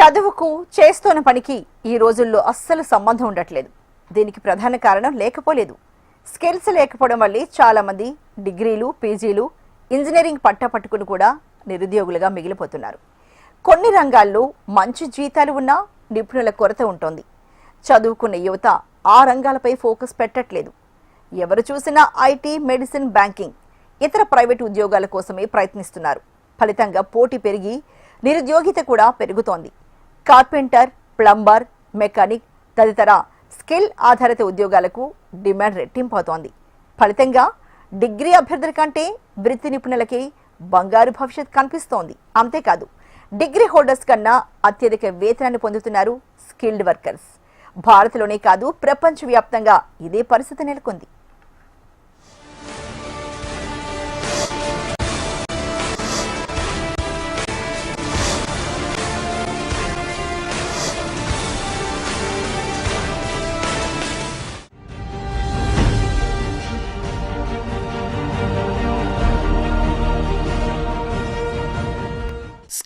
చదువుకు చేస్తున్న పనికి ఈ రోజుల్లో అస్సలు సంబంధం ఉండట్లేదు. దీనికి ప్రధాన కారణం లేకపోలేదు. స్కిల్స్ లేకపోవడం వల్లే చాలామంది డిగ్రీలు పీజీలు ఇంజనీరింగ్ పట్టా పట్టుకుని కూడా నిరుద్యోగులుగా మిగిలిపోతున్నారు. కొన్ని రంగాల్లో మంచి జీతాలు ఉన్నా నిపుణుల కొరత ఉంటుంది. చదువుకున్న యువత ఆ రంగాలపై ఫోకస్ పెట్టట్లేదు. ఎవరు చూసినా ఐటీ మెడిసిన్ బ్యాంకింగ్ ఇతర ప్రైవేట్ ఉద్యోగాల కోసమే ప్రయత్నిస్తున్నారు. ఫలితంగా పోటీ పెరిగి నిరుద్యోగిత కూడా పెరుగుతోంది. కార్పెంటర్ ప్లంబర్ మెకానిక్ తదితర స్కిల్ ఆధారిత ఉద్యోగాలకు డిమాండ్ రెట్టింపవుతోంది. ఫలితంగా డిగ్రీ అభ్యర్థుల కంటే వృత్తి నిపుణులకి బంగారు భవిష్యత్ కనిపిస్తోంది. అంతేకాదు డిగ్రీ హోల్డర్స్ కన్నా అత్యధిక వేతనాన్ని పొందుతున్నారు స్కిల్డ్ వర్కర్స్. భారత్లోనే కాదు ప్రపంచవ్యాప్తంగా ఇదే పరిస్థితి నెలకొంది.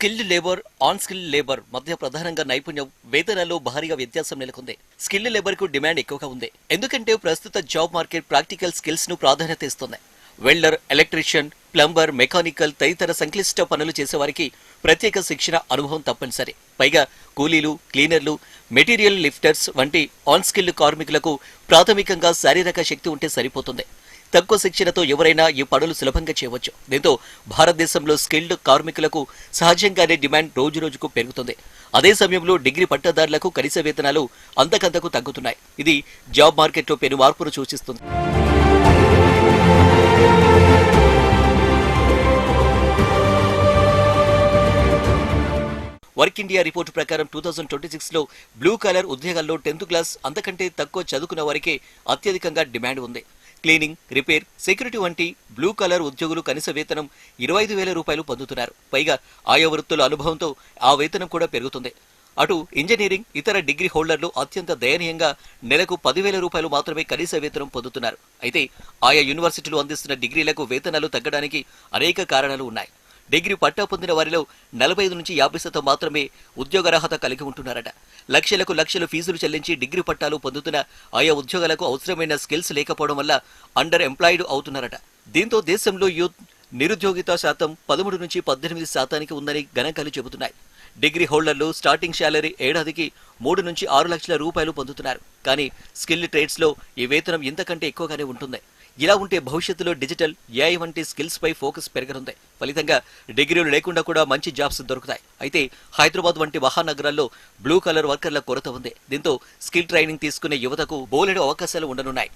Skilled labour unskilled labour మధ్య ప్రధానంగా నైపుణ్యం వేతనాల్లో భారీగా వ్యత్యాసం నెలకొంది. స్కిల్డ్ లేబర్కు డిమాండ్ ఎక్కువగా ఉంది. ఎందుకంటే ప్రస్తుత జాబ్ మార్కెట్ ప్రాక్టికల్ స్కిల్స్ను ప్రాధాన్యత ఇస్తుంది. వెల్డర్ ఎలక్ట్రీషియన్ ప్లంబర్ మెకానికల్ తదితర సంక్లిష్ట పనులు చేసేవారికి ప్రత్యేక శిక్షణ అనుభవం తప్పనిసరి. పైగా కూలీలు క్లీనర్లు మెటీరియల్ లిఫ్టర్స్ వంటి ఆన్ స్కిల్డ్ కార్మికులకు ప్రాథమికంగా శారీరక శక్తి ఉంటే సరిపోతుంది. తక్కువ శిక్షణతో ఎవరైనా ఈ పనులు సులభంగా చేయవచ్చు. దీంతో భారతదేశంలో స్కిల్డ్ కార్మికులకు సహజంగానే డిమాండ్ రోజు రోజుకు పెరుగుతుంది. అదే సమయంలో డిగ్రీ పట్టదారులకు కనీస వేతనాలు అంతకంతకు తగ్గుతున్నాయి. ఇది జాబ్ మార్కెట్లో పెను మార్పును సూచిస్తుంది. వర్క్ ఇండియా రిపోర్టు ప్రకారం టూ థౌజండ్ ట్వంటీ సిక్స్లో బ్లూ కలర్ ఉద్యోగాల్లో టెన్త్ క్లాస్ అంతకంటే తక్కువ చదువుకున్న వారికే అత్యధికంగా డిమాండ్ ఉంది. క్లీనింగ్ రిపేర్ సెక్యూరిటీ వంటి బ్లూ కలర్ ఉద్యోగులు కనీస వేతనం ఇరవై ఐదు వేల రూపాయలు పొందుతున్నారు. పైగా ఆయా వృత్తుల అనుభవంతో ఆ వేతనం కూడా పెరుగుతుంది. అటు ఇంజనీరింగ్ ఇతర డిగ్రీ హోల్డర్లు అత్యంత దయనీయంగా నెలకు పదివేల రూపాయలు మాత్రమే కనీస వేతనం పొందుతున్నారు. అయితే ఆయా యూనివర్సిటీలు అందిస్తున్న డిగ్రీలకు వేతనాలు తగ్గడానికి అనేక కారణాలు ఉన్నాయి. డిగ్రీ పట్టా పొందిన వారిలో నలభై ఐదు నుంచి యాభై శాతం మాత్రమే ఉద్యోగ అర్హత కలిగి ఉంటున్నారట. లక్షలకు లక్షలు ఫీజులు చెల్లించి డిగ్రీ పట్టాలు పొందుతున్న ఆయా ఉద్యోగాలకు అవసరమైన స్కిల్స్ లేకపోవడం వల్ల అండర్ ఎంప్లాయిడ్ అవుతున్నారట. దీంతో దేశంలో యూత్ నిరుద్యోగిత శాతం పదమూడు నుంచి పద్దెనిమిది శాతానికి ఉందని గణాంకాలు చెబుతున్నాయి. డిగ్రీ హోల్డర్లు స్టార్టింగ్ శాలరీ ఏడాదికి మూడు నుంచి ఆరు లక్షల రూపాయలు పొందుతున్నారు. కానీ స్కిల్ ట్రేడ్స్లో ఈ వేతనం ఇంతకంటే ఎక్కువగానే ఉంటుంది. ఇలా ఉంటే భవిష్యత్తులో డిజిటల్ ఏఐ వంటి స్కిల్స్ పై ఫోకస్ పెరగనుంది. ఫలితంగా డిగ్రీలు లేకుండా కూడా మంచి జాబ్స్ దొరుకుతాయి. అయితే హైదరాబాద్ వంటి మహానగరాల్లో బ్లూ కలర్ వర్కర్ల కొరత ఉంది. దీంతో స్కిల్ ట్రైనింగ్ తీసుకునే యువతకు బోలెడు అవకాశాలు ఉండనున్నాయి.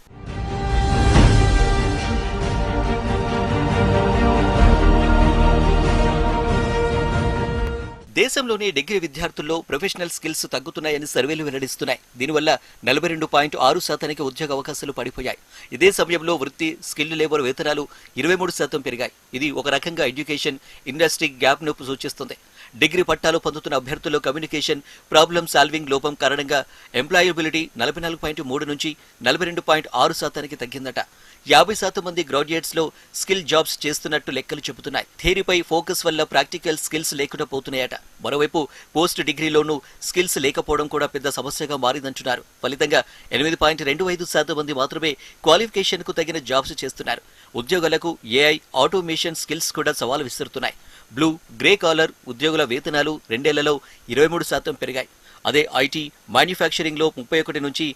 దేశంలోని డిగ్రీ విద్యార్థుల్లో ప్రొఫెషనల్ స్కిల్స్ తగ్గుతున్నాయని సర్వేలు వెల్లడిస్తున్నాయి. దీనివల్ల నలభై రెండు పాయింట్ ఆరు శాతానికి ఉద్యోగ అవకాశాలు పడిపోయాయి. ఇదే సమయంలో వృత్తి స్కిల్ లేబర్ వేతనాలు ఇరవై మూడు శాతం పెరిగాయి. ఇది ఒక రకంగా ఎడ్యుకేషన్ ఇండస్ట్రీ గ్యాప్ను సూచిస్తుంది. డిగ్రీ పట్టాలు పొందుతున్న అభ్యర్థుల్లో కమ్యూనికేషన్ ప్రాబ్లమ్ సాల్వింగ్ లోపం కారణంగా ఎంప్లాయబిలిటీ నలభై నాలుగు పాయింట్ మూడు నుంచి నలభై రెండు పాయింట్ ఆరు శాతానికి తగ్గిందట. యాభై శాతం మంది గ్రాడ్యుయేట్స్లో స్కిల్ జాబ్స్ చేస్తున్నట్టు లెక్కలు చెబుతున్నాయి. థియరీపై ఫోకస్ వల్ల ప్రాక్టికల్ స్కిల్స్ లేకుండా పోతున్నాయట. మరోవైపు పోస్ట్ డిగ్రీలోనూ స్కిల్స్ లేకపోవడం కూడా పెద్ద సమస్యగా మారిందంటున్నారు. ఫలితంగా ఎనిమిది పాయింట్ రెండు ఐదు శాతం మంది మాత్రమే క్వాలిఫికేషన్కు తగిన జాబ్స్ చేస్తున్నారు. ఉద్యోగులకు ఏఐ ఆటోమేషన్ స్కిల్స్ కూడా సవాలు విసురుతున్నాయి. బ్లూ గ్రే కాలర్ ఉద్యోగుల వేతనాలు రెండేళ్ళలో ఇరవై మూడు శాతం పెరిగాయి. అదే ఐటీ మ్యానుఫ్యాక్చరింగ్లో ముప్పై ఒకటి నుంచి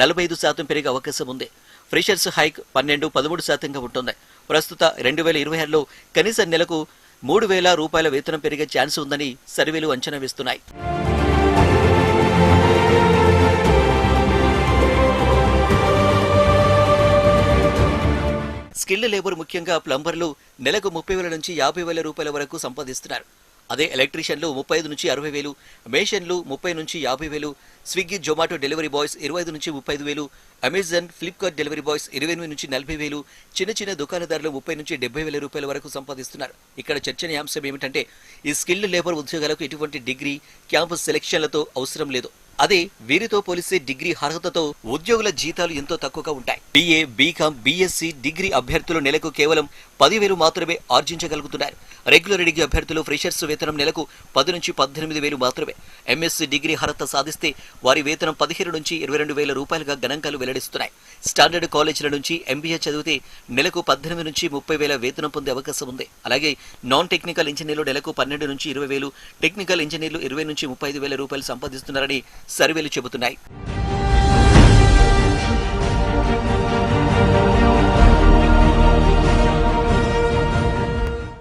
నలభై ఐదు శాతం పెరిగే అవకాశం ఉంది. ఫ్రెషర్స్ హైక్ పన్నెండు పదమూడు శాతంగా ఉంటుంది. ప్రస్తుత రెండు వేల ఇరవై ఆరులో కనీస నెలకు మూడు వేల రూపాయల వేతనం పెరిగే ఛాన్స్ ఉందని సర్వేలు అంచనా వేస్తున్నాయి. స్కిల్డ్ లేబర్ ముఖ్యంగా ప్లంబర్లు నెలకు ముప్పై వేల నుంచి యాభై వేల రూపాయల వరకు సంపాదిస్తున్నారు. అదే ఎలక్ట్రీషియన్లు ముప్పై ఐదు నుంచి అరవై వేలు మేషన్లు ముప్పై నుంచి యాభై వేలు స్విగ్గీ జొమాటో డెలివరీ బాయ్స్ ఇరవై ఐదు నుంచి ముప్పై ఐదు వేలు అమెజాన్ ఫ్లిప్కార్ట్ డెలివరీ బాయ్స్ ఇరవై ఎనిమిది నుంచి నలభై వేలు చిన్న చిన్న దుకాణదారులు ముప్పై నుంచి డెబ్బై వేల రూపాయల వరకు సంపాదిస్తున్నారు. ఇక్కడ చర్చనీయాంశం ఏమిటంటే ఈ స్కిల్డ్ లేబర్ ఉద్యోగాలకు ఎటువంటి డిగ్రీ క్యాంపస్ సెలెక్షన్లతో అవసరం లేదు. అదే వీరితో పోలిస్తే డిగ్రీ అర్హతతో ఉద్యోగుల జీతాలు ఎంతో తక్కువగా ఉంటాయి. బిఏ బీకాం బీఎస్సీ డిగ్రీ అభ్యర్థులు నెలకు కేవలం పదివేలు మాత్రమే ఆర్జించగలుగుతున్నారు. రెగ్యులర్ డిగ్రీ అభ్యర్థులు ఫ్రెషర్స్ వేతనం నెలకు పది నుంచి పద్దెనిమిది వేలు మాత్రమే. ఎంఎస్సీ డిగ్రీ అర్హత సాధిస్తే వారి వేతనం పదిహేను నుంచి ఇరవై రెండు వేల రూపాయలుగా గణాంకాలు వెల్లడిస్తున్నాయి. స్టాండర్డ్ కాలేజీల నుంచి ఎంబీఏ చదివితే నెలకు పద్దెనిమిది నుంచి ముప్పై వేల వేతనం పొందే అవకాశం ఉంది. అలాగే నాన్ టెక్నికల్ ఇంజనీర్లు నెలకు పన్నెండు నుంచి ఇరవై వేలు టెక్నికల్ ఇంజనీర్లు ఇరవై నుంచి ముప్పై ఐదు వేల రూపాయలు సంపాదిస్తున్నారని సర్వేలు చెబుతున్నాయి.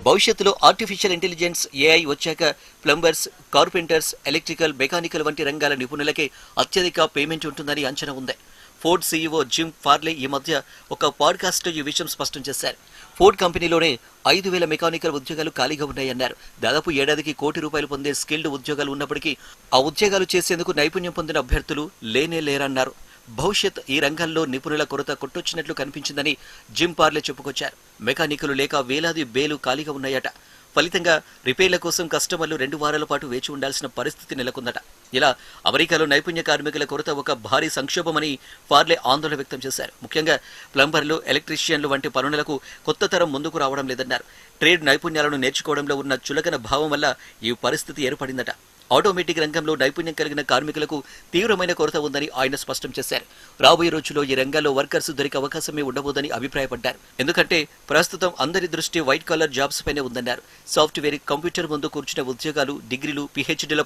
భవిష్యత్తులో ఆర్టిఫిషియల్ ఇంటెలిజెన్స్ ఏఐ వచ్చాక ప్లంబర్స్ కార్పెంటర్స్ ఎలక్ట్రికల్ మెకానికల్ వంటి రంగాల నిపుణులకే అత్యధిక పేమెంట్ ఉంటుందని అంచనా ఉంది. ఫోర్డ్ సీఈఓ జిమ్ ఫార్లే ఈ మధ్య ఒక పాడ్కాస్ట్ ఈ విషయం స్పష్టం చేశారు. ఫోర్డ్ కంపెనీలోనే ఐదు వేల మెకానికల్ ఉద్యోగాలు ఖాళీగా ఉన్నాయన్నారు. దాదాపు ఏడాదికి కోటి రూపాయలు పొందే స్కిల్డ్ ఉద్యోగాలు ఉన్నప్పటికీ ఆ ఉద్యోగాలు చేసేందుకు నైపుణ్యం పొందిన అభ్యర్థులు లేనే లేరన్నారు. భవిష్యత్ ఈ రంగంలో నిపుణుల కొరత కొట్టొచ్చినట్లు కనిపించిందని జిమ్ పార్లే చెప్పుకొచ్చారు. మెకానికులు లేక వేలాది బేలు ఖాళీగా ఉన్నాయట. ఫలితంగా రిపేర్ల కోసం కస్టమర్లు రెండు వారాల పాటు వేచి ఉండాల్సిన పరిస్థితి నెలకొందట. ఇలా అమెరికాలో నైపుణ్య కార్మికుల కొరత ఒక భారీ సంక్షోభమని ఫార్లే ఆందోళన వ్యక్తం చేశారు. ముఖ్యంగా ప్లంబర్లు ఎలక్ట్రీషియన్లు వంటి పనులకు కొత్త తరం ముందుకు రావడం లేదన్నారు. ట్రేడ్ నైపుణ్యాలను నేర్చుకోవడంలో ఉన్న చులకన భావం వల్ల ఈ పరిస్థితి ఏర్పడిందట. ఆటోమేటిక్ రంగంలో నైపుణ్యం కలిగిన కార్మికులకు తీవ్రమైన కొరత ఉందని ఆయన స్పష్టం చేశారు. రాబోయే రోజుల్లో ఈ రంగాల్లో వర్కర్స్ దొరికే అవకాశమే ఉండబోదని అభిప్రాయపడ్డారు. ఎందుకంటే ప్రస్తుతం అందరి దృష్టి వైట్ కాలర్ జాబ్స్ పైనే ఉందన్నారు. సాఫ్ట్వేర్ కంప్యూటర్ ముందు కూర్చున్న ఉద్యోగాలు డిగ్రీలు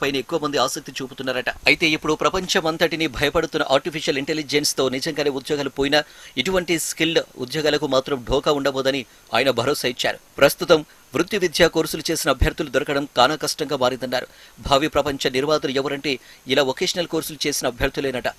పైన ఎక్కువ మంది ఆసక్తి చూపుతున్నారట. అయితే ఇప్పుడు ప్రపంచమంతటిని భయపడుతున్న ఆర్టిఫిషియల్ ఇంటెలిజెన్స్తో నిజంగానే ఉద్యోగాలు పోయినా ఇటువంటి స్కిల్డ్ ఉద్యోగాలకు మాత్రం ఢోకా ఉండబోదని ఆయన భరోసా ఇచ్చారు. ప్రస్తుతం వృత్తి విద్యా కోర్సులు చేసిన అభ్యర్థులు దొరకడం కానా కష్టంగా మారిందన్నారు. భావి ప్రపంచ నిర్వాతులు ఎవరంటే ఇలా వొకేషనల్ కోర్సులు చేసిన అభ్యర్థులేనట.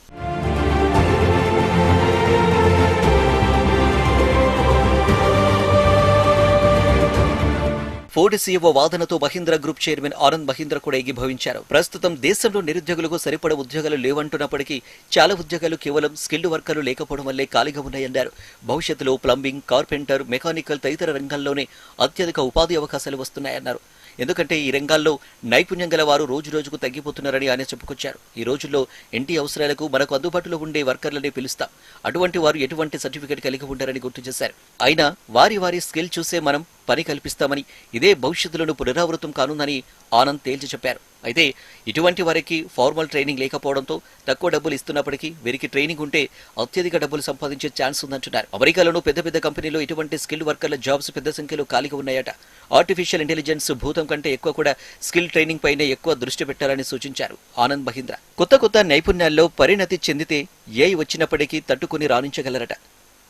ఫోర్డ్ సీఈఓ వాదనతో మహీంద్ర గ్రూప్ చైర్మన్ ఆనంద్ మహీంద్ర కూడా ఎగిభవించారు ప్రస్తుతం దేశంలో నిరుద్యోగులకు సరిపడ ఉద్యోగాలు లేవంటున్నప్పటికీ చాలా ఉద్యోగాలు కేవలం స్కిల్డ్ వర్కర్లు లేకపోవడం వల్లే ఖాళీగా ఉన్నాయన్నారు. భవిష్యత్తులో ప్లంబింగ్ కార్పెంటర్ మెకానికల్ తదితర రంగాల్లోనే అత్యధిక ఉపాధి అవకాశాలు వస్తున్నాయన్నారు. ఎందుకంటే ఈ రంగాల్లో నైపుణ్యం గల వారు రోజు రోజుకు తగ్గిపోతున్నారని ఆయన చెప్పుకొచ్చారు. ఈ రోజుల్లో ఇంటి అవసరాలకు మనకు అందుబాటులో ఉండే వర్కర్లనే పిలుస్తాం. అటువంటి వారు ఎటువంటి సర్టిఫికేట్ కలిగి ఉంటారని గుర్తు చేశారు. అయినా వారి వారి స్కిల్ చూసే మనం పని కల్పిస్తామని ఇదే భవిష్యత్తులను పునరావృతం కానుందని ఆనంద్ తేల్చి చెప్పారు. అయితే ఇటువంటి వారికి ఫార్మల్ ట్రైనింగ్ లేకపోవడంతో తక్కువ డబ్బులు ఇస్తున్నప్పటికీ వీరికి ట్రైనింగ్ ఉంటే అత్యధిక డబ్బులు సంపాదించే ఛాన్స్ ఉందంటున్నారు. అమెరికాలోనూ పెద్ద పెద్ద కంపెనీలో ఇటువంటి స్కిల్ వర్కర్ల జాబ్స్ పెద్ద సంఖ్యలో ఖాళీగా ఉన్నాయట. ఆర్టిఫిషియల్ ఇంటెలిజెన్స్ భూతం కంటే ఎక్కువ కూడా స్కిల్ ట్రైనింగ్ పైనే ఎక్కువ దృష్టి పెట్టాలని సూచించారు ఆనంద్ మహీంద్ర. కొత్త కొత్త నైపుణ్యాల్లో పరిణతి చెందితే ఏఐ వచ్చినప్పటికీ తట్టుకుని రాణించగలరట.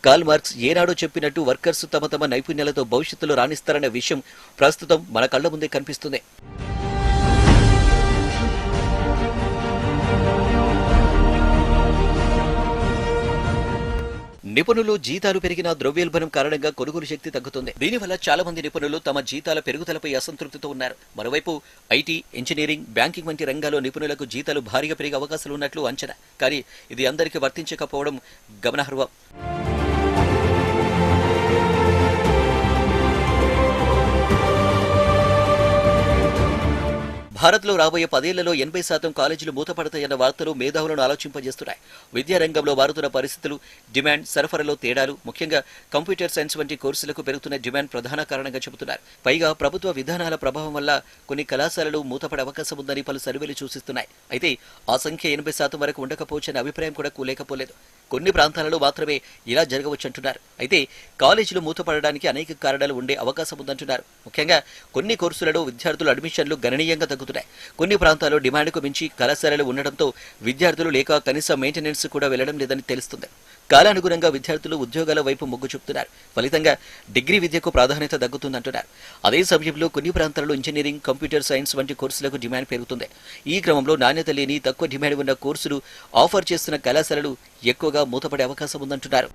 కాల్ మార్క్స్ ఏనాడో చెప్పినట్టు వర్కర్స్ తమ తమ నైపుణ్యాలతో భవిష్యత్తులో రాణిస్తారనే విషయం ప్రస్తుతం మన కళ్ళ ముందే కనిపిస్తుంది. నిపుణులు జీతాలు పెరిగిన ద్రవ్యోల్బణం కారణంగా కొనుగోలు శక్తి తగ్గుతుంది. దీనివల్ల చాలా మంది నిపుణులు తమ జీతాల పెరుగుదలపై అసంతృప్తితో ఉన్నారు. మరోవైపు ఐటీ ఇంజనీరింగ్ బ్యాంకింగ్ వంటి రంగాల్లో నిపుణులకు జీతాలు భారీగా పెరిగే అవకాశాలు ఉన్నట్లు అంచనా. కానీ ఇది అందరికీ వర్తించకపోవడం గమనార్హం. భారత్లో రాబోయే పదేళ్ళలో ఎనభై శాతం కాలేజీలు మూతపడతాయన్న వార్తలు మేధావులను ఆలోచింపజేస్తున్నాయి. విద్యారంగంలో మారుతున్న పరిస్థితులు డిమాండ్ సరఫరాలో తేడాలు ముఖ్యంగా కంప్యూటర్ సైన్స్ వంటి కోర్సులకు పెరుగుతున్న డిమాండ్ ప్రధాన కారణంగా చెబుతున్నారు. పైగా ప్రభుత్వ విధానాల ప్రభావం వల్ల కొన్ని కళాశాలలు మూతపడే అవకాశం ఉందని పలు సర్వేలు సూచిస్తున్నాయి. అయితే ఆ సంఖ్య ఎనభై శాతం వరకు ఉండకపోవచ్చనే అభిప్రాయం కూడా కూలేకపోలేదు. కొన్ని ప్రాంతాలలో మాత్రమే ఇలా జరగవచ్చంటున్నారు. అయితే కాలేజీలు మూతపడడానికి అనేక కారణాలు ఉండే అవకాశం ఉందంటున్నారు. ముఖ్యంగా కొన్ని కోర్సులలో విద్యార్థుల అడ్మిషన్లు గణనీయంగా తగ్గుతున్నాయి. కొన్ని ప్రాంతాల్లో డిమాండ్కు మించి కళాశాలలు ఉండడంతో విద్యార్థులు లేక కనీస మెయింటెనెన్స్ కూడా వెళ్ళడం లేదని తెలుస్తుంది. కాలానుగుణంగా విద్యార్థులు ఉద్యోగాల వైపు మొగ్గు చూపుతున్నారు. ఫలితంగా డిగ్రీ విద్యకు ప్రాధాన్యత తగ్గుతుందంటున్నారు. అదే సమయంలో కొన్ని ప్రాంతాల్లో ఇంజనీరింగ్ కంప్యూటర్ సైన్స్ వంటి కోర్సులకు డిమాండ్ పెరుగుతుంది. ఈ క్రమంలో నాణ్యత లేని తక్కువ డిమాండ్ ఉన్న కోర్సులు ఆఫర్ చేస్తున్న కళాశాలలు ఎక్కువగా మూతపడే అవకాశం ఉందంటున్నారు.